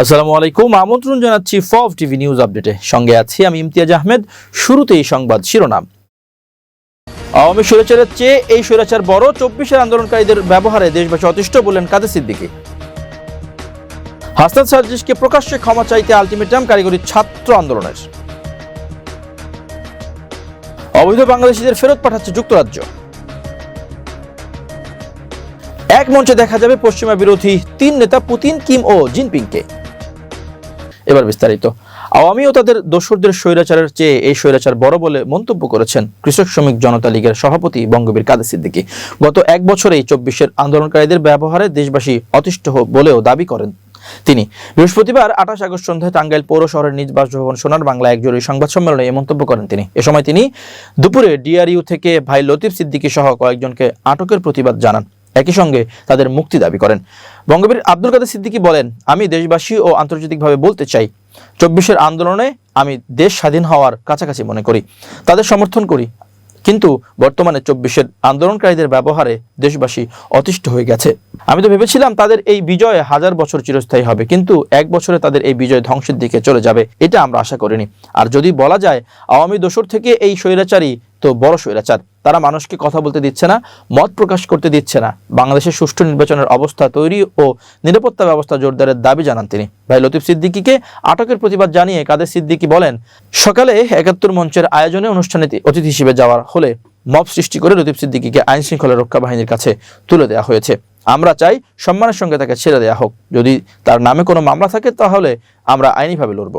আসসালামু আলাইকুম, আমন্ত্রণ জানাচ্ছি ফব টিভি নিউজ আপডেটে সঙ্গে আছি আমি ইমতিয়াজ আহমেদ। শুরুতেই সংবাদ শিরোনাম। আওয়ামী স্বৈরাচারের চেয়ে এই স্বৈরাচার বড়, চব্বিশের আন্দোলনকারীদের ব্যবহারে দেশবাসী অতিষ্ঠ বললেন কাদের সিদ্দিকী। হাসনাত সার্জিসকে প্রকাশ্যে ক্ষমা চাইতে আলটিমেটাম কারিগরি ছাত্র আন্দোলনের। অবৈধ বাংলাদেশিদের ফেরত পাঠাচ্ছে যুক্তরাজ্য। এক মঞ্চে দেখা যাবে পশ্চিমা বিরোধী তিন নেতা পুতিন, কিম ও জিনপিংকে। এবার বিস্তারিত। আওয়ামী ও তাদের দোসরদের স্বৈরাচারের চেয়ে এই স্বৈরাচার বড় বলে মন্তব্য করেছেন কৃষক শ্রমিক জনতা লীগের সভাপতি বঙ্গবীর কাদের সিদ্দিকী। গত এক বছরেই চব্বিশের আন্দোলনকারীদের ব্যবহারে দেশবাসী অতিষ্ঠ বলেও দাবি করেন তিনি। বৃহস্পতিবার আঠাশ আগস্ট সন্ধ্যায় টাঙ্গাইল পৌর শহরের নিজ বাসভবন সোনার বাংলা এক জরুরি সংবাদ সম্মেলনে এই মন্তব্য করেন তিনি। এ সময় তিনি দুপুরে ডিআরইউ থেকে ভাই লতিফ সিদ্দিকী সহ কয়েকজনকে আটকের প্রতিবাদ জানান। একই সঙ্গে তাদের মুক্তি দাবি করেন। বঙ্গবীর আব্দুল কাদের সিদ্দিকী বলেন, আমি দেশবাসী ও আন্তর্জাতিকভাবে বলতে চাই, চব্বিশের আন্দোলনে আমি দেশ স্বাধীন হওয়ার কাছাকাছি মনে করি, তাদের সমর্থন করি। কিন্তু বর্তমানে চব্বিশের আন্দোলনকারীদের ব্যবহারে দেশবাসী অতিষ্ঠ হয়ে গেছে। আমি তো ভেবেছিলাম তাদের এই বিজয় হাজার বছর চিরস্থায়ী হবে, কিন্তু এক বছরে তাদের এই বিজয় ধ্বংসের দিকে চলে যাবে, এটা আমরা আশা করিনি। আর যদি বলা যায়, আওয়ামী দোসর থেকে এই স্বৈরাচারী তো বড় স্বৈরাচার। তারা মানুষকে কথা বলতে দিচ্ছে না, মত প্রকাশ করতে দিচ্ছে না। বাংলাদেশের সুষ্ঠু নির্বাচনের অবস্থা তৈরি ও নিরাপত্তা ব্যবস্থা জোরদারের দাবি জানান তিনি। ভাই লতিফ সিদ্দিকীকে আটকের প্রতিবাদ জানিয়ে কাদের সিদ্দিকী বলেন, সকালে একাত্তর মঞ্চের আয়োজনে অনুষ্ঠানে অতিথি হিসেবে যাওয়ার হলে মব সৃষ্টি করে লতিফ সিদ্দিকীকে আইন শৃঙ্খলা রক্ষা বাহিনীর কাছে তুলে দেওয়া হয়েছে। আমরা চাই সম্মানের সঙ্গে তাকে ছেড়ে দেওয়া হোক। যদি তার নামে কোনো মামলা থাকে, তাহলে আমরা আইনিভাবে লড়ব।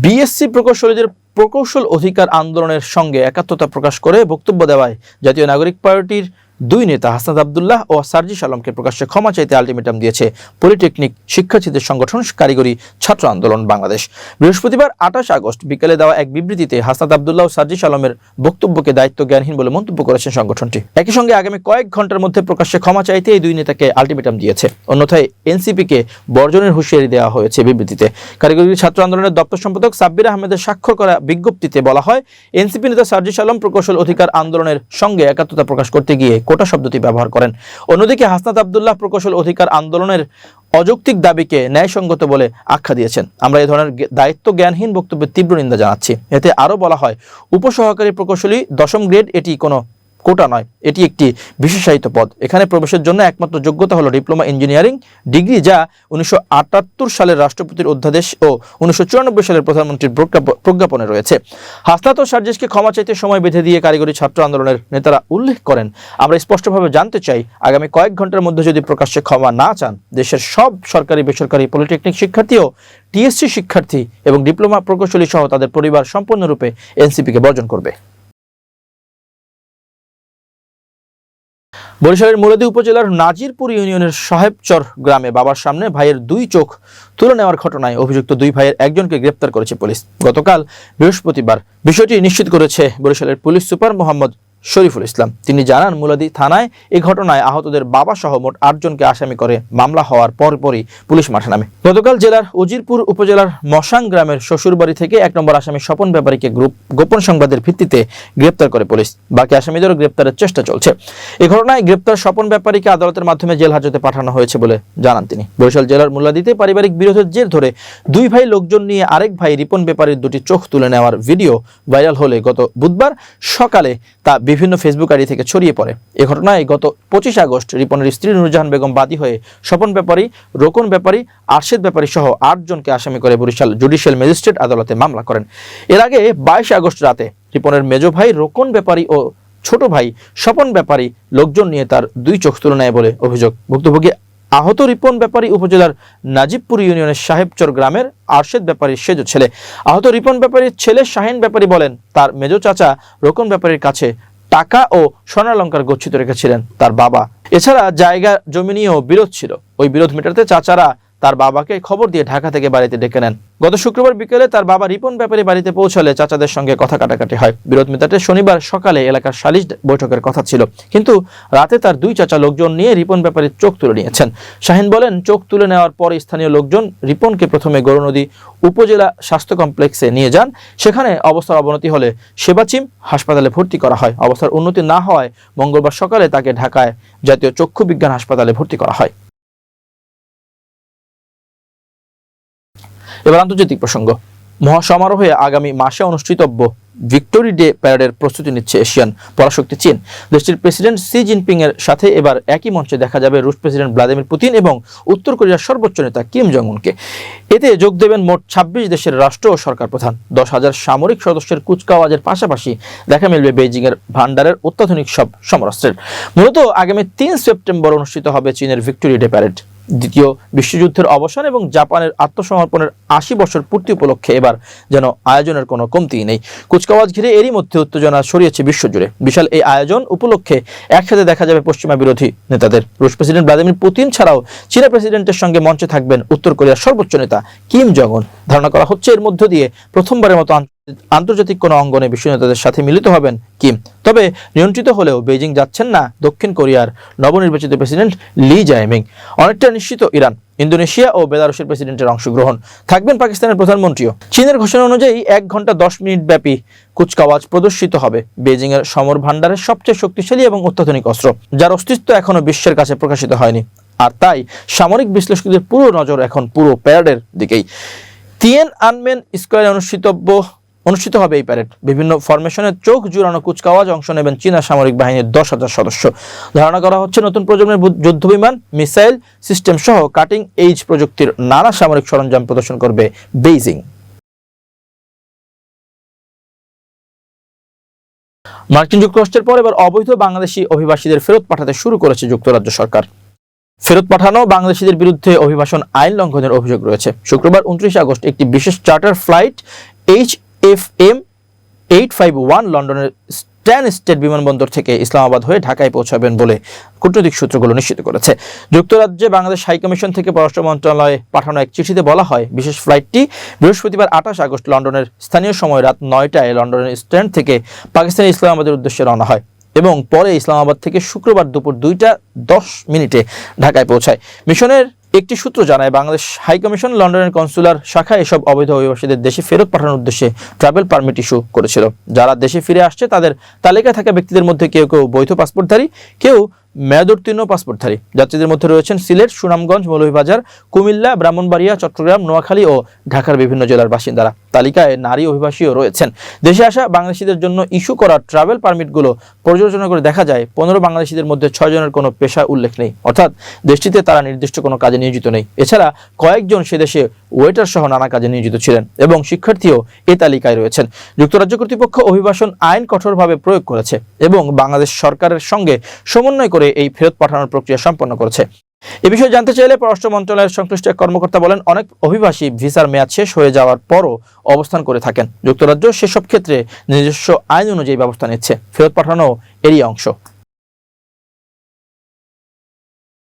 বিএসসি প্রকৌশলীদের প্রকৌশল অধিকার আন্দোলনের সঙ্গে একাত্মতা প্রকাশ করে বক্তব্য দেওয়ায় জাতীয় নাগরিক পার্টির দুই নেতা হাসনাত আবদুল্লাহ ও সার্জিস আলমকে প্রকাশ্যে ক্ষমা চাইতে আলটিমেটাম দিয়েছে পলিটেকনিক শিক্ষার্থীদের সংগঠন কারিগরি ছাত্র আন্দোলন বাংলাদেশ। বৃহস্পতিবার আঠাশ আগস্ট বিকেলে দেওয়া এক বিবৃতিতে হাসনাত আবদুল্লাহ ও সার্জিস আলমের বক্তব্যকে দায়িত্ব জ্ঞানহীন বলে মন্তব্য করেছেন সংগঠনটি। একই সঙ্গে আগামী কয়েক ঘণ্টার মধ্যে প্রকাশ্যে ক্ষমা চাইতে এই দুই নেতাকে আলটিমেটাম দিয়েছে। অন্যথায় এনসিপিকে বর্জনের হুঁশিয়ারি দেওয়া হয়েছে বিবৃতিতে। কারিগরি ছাত্র আন্দোলনের দপ্তর সম্পাদক সাব্বির আহমেদের স্বাক্ষর করা বিজ্ঞপ্তিতে বলা হয়, এনসিপি নেতা সার্জিস আলম প্রকৌশল অধিকার আন্দোলনের সঙ্গে একাত্মতা প্রকাশ করতে গিয়ে কোটা শব্দটি ব্যবহার করেন। অন্যদিকে হাসনাত আবদুল্লাহ প্রকৌশল অধিকার আন্দোলনের অযৌক্তিক দাবিকে ন্যায়সঙ্গত বলে আখ্যা দিয়েছেন। আমরা এই ধরনের দায়িত্ব জ্ঞানহীন বক্তব্যের তীব্র নিন্দা জানাচ্ছি। এতে আরও বলা হয়, উপসহকারী প্রকৌশলী দশম গ্রেড এটি কোনো কোটা নয়, এটি একটি বিশেষায়িত পদ। এখানে প্রবেশের জন্য একমাত্র যোগ্যতা হলো ডিপ্লোমা ইঞ্জিনিয়ারিং, ডিগ্রি যা উনিশশো আটাত্তর সালের রাষ্ট্রপতির অধ্যাদেশ ও উনিশশো চুরানব্বই সালের প্রধানমন্ত্রীর প্রজ্ঞাপ- প্রজ্ঞাপনে রয়েছে। হাসনাত ও সার্জিসকে ক্ষমা চাইতে সময় বেঁধে দিয়ে কারিগরি ছাত্র আন্দোলনের নেতারা উল্লেখ করেন, আমরা স্পষ্টভাবে জানতে চাই, আগামী কয়েক ঘণ্টার মধ্যে যদি প্রকাশ্যে ক্ষমা না চান, দেশের সব সরকারি, বেসরকারি পলিটেকনিক শিক্ষার্থী ও টিএসসি শিক্ষার্থী এবং ডিপ্লোমা প্রকৌশলী সহ তাদের পরিবার সম্পূর্ণরূপে এনসিপিকে বর্জন করবে। বরিশালের মুরাদি উপজেলার নাজিরপুর ইউনিয়নের সাহেবচর গ্রামে বাবার সামনে ভাইয়ের দুই চোখ তুলে নেওয়ার ঘটনায় অভিযুক্ত দুই ভাইয়ের একজনকে গ্রেপ্তার করেছে পুলিশ। গতকাল বৃহস্পতিবার বিষয়টি নিশ্চিত করেছে বরিশালের পুলিশ সুপার মোহাম্মদ শরীফুল ইসলাম। তিনি জানান, মুলাদি থানায় এই ঘটনায় আহতদের বাবা সহ মোট আটজনকে আসামি করে মামলা হওয়ার পরপরই পুলিশ মাঠে নামে। গতকাল জেলার উজিরপুর উপজেলার মশাং গ্রামের শ্বশুরবাড়ি থেকে এক নম্বর আসামি স্বপন ব্যাপারীকে গ্রুপ গোপন সংবাদের ভিত্তিতে গ্রেপ্তার করে পুলিশ। বাকি আসামিদেরও গ্রেপ্তারের চেষ্টা চলছে। এ ঘটনায় গ্রেপ্তার স্বপন ব্যাপারীকে আদালতের মাধ্যমে জেল হাজতে পাঠানো হয়েছে বলে জানান তিনি। বরিশাল জেলার মুলাদিতে পারিবারিক বিরোধের জের ধরে দুই ভাই লোকজন নিয়ে আরেক ভাই রিপন ব্যাপারীর দুটি চোখ তুলে নেওয়ার ভিডিও ভাইরাল হলে গত বুধবার সকালে তা বিভিন্ন ফেসবুক আইডি থেকে ছড়িয়ে পড়ে। এ ঘটনায় গত পঁচিশ আগস্ট রিপনের স্ত্রী নুরজাহান বেগম বাদী হয়ে স্বপন ব্যাপারী, রোকন ব্যাপারী, আরশেদ ব্যাপারী সহ আটজনকে আসামি করে বরিশাল জুডিশিয়াল ম্যাজিস্ট্রেট আদালতে মামলা করেন। এর আগে বাইশ আগস্ট রাতে রিপনের মেজ ভাই, রোকন ব্যাপারী ও ছোট ভাই স্বপন ব্যাপারী লোকজন নিয়ে তার দুই চোখ তুলে নেয় বলে অভিযোগ। ভুক্তভোগী আহত রিপন ব্যাপারী উপজেলার নাজিবপুর ইউনিয়নের সাহেবচর গ্রামের আরশেদ ব্যাপারীর সেজ ছেলে। আহত রিপন ব্যাপারীর ছেলে শাহিন ব্যাপারী বলেন, তার মেজ চাচা রোকন ব্যাপারীর কাছে টাকা ও স্বর্ণালঙ্কার গচ্ছিত রেখেছিলেন তার বাবা। এছাড়া জায়গা, জমি নিয়েও বিরোধ ছিল। ওই বিরোধ মেটাতে চাচারা তার বাবাকে খবর দিয়ে ঢাকা থেকে বাড়িতে ডেকে নেন। গত শুক্রবার বিকেলে তার বাবা রিপন ব্যাপারী বাড়িতে পৌঁছালে চাচাদের সঙ্গে কথা কাটাকাটি হয়। বিরোধ মেটাতে শনিবার সকালে এলাকার সালিশ বৈঠকের কথা ছিল। কিন্তু রাতে তার দুই চাচা লোকজন নিয়ে রিপন ব্যাপারীর চোখ তুলে নিয়েছেন। শাহিন বলেন, চোখ তুলে নেওয়ার পর স্থানীয় লোকজন রিপনকে প্রথমে গৌরনদী উপজেলা স্বাস্থ্য কমপ্লেক্সে নিয়ে যান। সেখানে অবস্থার অবনতি হলে সেবাচিম হাসপাতালে ভর্তি করা হয়। অবস্থার উন্নতি না হওয়ায় মঙ্গলবার সকালে তাকে ঢাকায় জাতীয় চক্ষু বিজ্ঞান হাসপাতালে ভর্তি করা হয়। এবার আন্তর্জাতিক প্রসঙ্গ। মহাসমারোহে আগামী মাসে অনুষ্ঠিতব্য ভিক্টোরি ডে প্যারেডের প্রস্তুতি নিচ্ছে এশিয়ান পরাশক্তি চীন। দেশটির প্রেসিডেন্ট সি জিনপিং এর সাথে এবার একই মঞ্চে দেখা যাবে রুশ প্রেসিডেন্ট ভ্লাদিমির পুতিন এবং উত্তর কোরিয়ার সর্বোচ্চ নেতা কিম জং উনকে এতে যোগ দেবেন মোট ছাব্বিশ দেশের রাষ্ট্র ও সরকার প্রধান। দশ হাজার সামরিক সদস্যের কুচকাওয়াজের পাশাপাশি দেখা মিলবে বেইজিং এর ভান্ডারের অত্যাধুনিক সব সমরাস্ত্রের। মূলত আগামী তিন সেপ্টেম্বর অনুষ্ঠিত হবে চীনের ভিক্টোরি ডে প্যারেড। দ্বিতীয় বিশ্বযুদ্ধের অবসান এবং জাপানের আত্মসমর্পণের আশি বছর পূর্তি উপলক্ষে এবার যেন আয়োজনের কোনো কমতি নেই। কুচকাওয়াজ ঘিরে এরই মধ্যে উত্তেজনা ছড়িয়েছে বিশ্বজুড়ে। বিশাল এই আয়োজন উপলক্ষে একসাথে দেখা যাবে পশ্চিমা বিরোধী নেতাদের। রুশ প্রেসিডেন্ট ভ্লাদিমির পুতিন ছাড়াও চীনা প্রেসিডেন্টের সঙ্গে মঞ্চে থাকবেন উত্তর কোরিয়ার সর্বোচ্চ নেতা কিম জগন ধারণা করা হচ্ছে এর মধ্য দিয়ে প্রথমবারের মতো আন্তর্জাতিক কোনো অঙ্গনে বিশ্ব নেতাদের সাথে মিলিত হবেন কিম তবে নিয়ন্ত্রিত হলেও বেইজিং যাচ্ছেন না দক্ষিণ কোরিয়ার নবনির্বাচিত প্রেসিডেন্ট লি জায়মিং। অনেকটা নিশ্চিত ইরান, ইন্দোনেশিয়া ও বেলারুশের প্রেসিডেন্টের অংশগ্রহণ। থাকবেন পাকিস্তানের প্রধানমন্ত্রীও। চীনের ঘোষণা অনুযায়ী এক ঘণ্টা দশ মিনিট ব্যাপী কুচকাওয়াজ প্রদর্শিত হবে। বেজিং এর সমর ভান্ডারের সবচেয়ে শক্তিশালী এবং অত্যাধুনিক অস্ত্র, যার অস্তিত্ব এখনও বিশ্বের কাছে প্রকাশিত হয়নি। আর তাই সামরিক বিশ্লেষকদের পুরো নজর এখন পুরো প্যারেডের দিকেই। তিয়েন আনমেন স্কোয়ারে অনুষ্ঠিতব্য অনুষ্ঠিত হবে এই প্যারেড বিভিন্ন ফরমেশনের চোখ জুড়ানো কুচকাওয়াজ অংশ নেবেন চীনা সামরিক বাহিনীর দশ হাজার সদস্য। ধারণা করা হচ্ছে নতুন প্রজন্মের যুদ্ধবিমান, মিসাইল সিস্টেম সহ কাটিং এইজ প্রযুক্তির নানা সামরিক সরঞ্জাম প্রদর্শন করবে বেইজিং। মার্কিন যুক্তরাষ্ট্রের পর এবার অবৈধ বাংলাদেশি অভিবাসীদের ফেরত পাঠাতে শুরু করেছে যুক্তরাজ্য সরকার। ফেরত পাঠানো বাংলাদেশিদের বিরুদ্ধে অভিবাসন আইন লঙ্ঘনের অভিযোগ রয়েছে। শুক্রবার উনত্রিশ আগস্ট একটি বিশেষ charter flight H F M eight five one লন্ডনের স্ট্যান স্টেট বিমানবন্দর থেকে ইসলামাবাদ হয়ে ঢাকায় পৌঁছাবেন বলে কূটনৈতিক সূত্রগুলো নিশ্চিত করেছে। যুক্তরাজ্যে বাংলাদেশ হাইকমিশন থেকে পররাষ্ট্র মন্ত্রণালয়ে পাঠানো এক চিঠিতে বলা হয়, বিশেষ ফ্লাইটটি বৃহস্পতিবার আঠাশ আগস্ট লন্ডনের স্থানীয় সময় রাত নয়টায় লন্ডনের স্ট্যান্ড থেকে পাকিস্তানের ইসলামাবাদের উদ্দেশ্যে রওনা হয় এবং পরে ইসলামাবাদ থেকে শুক্রবার দুপুর দুইটা দশ মিনিটে ঢাকায় পৌঁছায়। মিশনের একটি সূত্র জানায়, বাংলাদেশ হাই কমিশন লন্ডনের কনসুলার শাখা এসব অবৈধ অভিবাসীদের দেশে ফেরত পাঠানোর উদ্দেশ্যে ট্রাভেল পারমিট ইস্যু করেছিল। যারা দেশে ফিরে আসছে, তাদের তালিকায় থাকা ব্যক্তিদের মধ্যে কেউ কেউ বৈধ পাসপোর্টধারী, কেউ মেয়াদোত্তীর্ণ পাসপোর্টধারী। যাত্রীদের মধ্যে রয়েছেন সিলেট, সুনামগঞ্জ, মৌলভীবাজার, কুমিল্লা, ব্রাহ্মণবাড়িয়া, চট্টগ্রাম, নোয়াখালী ও ঢাকার বিভিন্ন জেলার বাসিন্দারা। তালিকায় নারী অভিবাসীও রয়েছেন। দেশে আসা বাংলাদেশিদের জন্য ইস্যু করা ট্রাভেল পারমিটগুলো পর্যালোচনা করে দেখা যায়, পনেরো বাংলাদেশিদের মধ্যে ছয় জনের কোনো পেশা উল্লেখ নেই। অর্থাৎ দেশটিতে তারা নির্দিষ্ট কোনো কাজে নিয়োজিত নেই। এছাড়া কয়েকজন সে দেশে ওয়েটার সহ নানা কাজে নিয়োজিত ছিলেন এবং শিক্ষার্থীও এই তালিকায় রয়েছেন। যুক্তরাজ্য কর্তৃপক্ষ অভিবাসন আইন কঠোরভাবে প্রয়োগ করেছে এবং বাংলাদেশ সরকারের সঙ্গে সমন্বয় করে এই ফেরত পাঠানোর প্রক্রিয়া সম্পন্ন করেছে। এ বিষয়ে জানতে চাইলে পররাষ্ট্র মন্ত্রণালয়ের সংশ্লিষ্ট এক কর্মকর্তা বলেন, অনেক অভিবাসী ভিসার মেয়াদ শেষ হয়ে যাওয়ার পরও অবস্থান করে থাকেন। যুক্তরাজ্য সেসব ক্ষেত্রে নিজস্ব আইন অনুযায়ী ব্যবস্থা নিচ্ছে। ফেরত পাঠানো এরই অংশ।